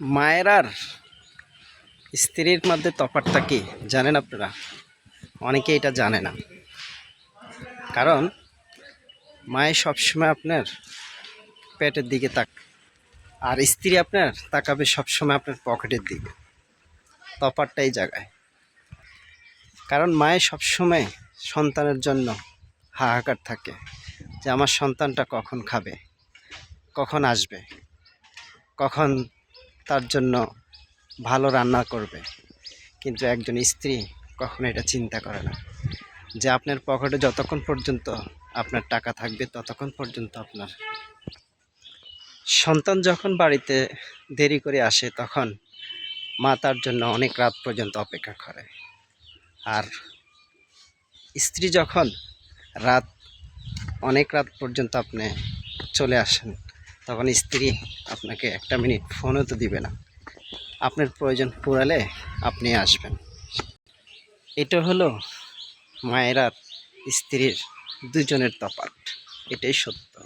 মায়ের আর স্ত্রীর মধ্যে তফাতটা কি? জানেন আপনারা? অনেকে এটা জানে না। কারণ মায়ের সবসময় আপনার পেটের দিকে তাক, আর স্ত্রী আপনার তাকাবে সবসময় আপনার পকেটের দিকে তফাৎটা এই জায়গায় কারণ মায়ের সবসময় সন্তানের জন্য হাহাকার থাকে যে, আমার সন্তানটা কখন খাবে? কখন আসবে? কখন তার জন্য ভালো রান্না করবে। কিন্তু একজন স্ত্রী কখনো এটা চিন্তা করে না যে আপনার পকেটে যতক্ষণ পর্যন্ত আপনার টাকা থাকবে ততক্ষণ পর্যন্ত আপনার। সন্তান যখন বাড়িতে দেরি করে আসে তখন মা তার জন্য অনেক রাত পর্যন্ত অপেক্ষা করে। আর স্ত্রী যখন রাত, অনেক রাত পর্যন্ত আপনি চলে আসেন তখন স্ত্রী আপনাকে একটা মিনিট ফোনও তো দিবে না। আপনার প্রয়োজন পুরালে আপনি আসবেন। এটা হলো মায়েরা স্ত্রীর দুজনের তফাৎ। এটাই সত্য।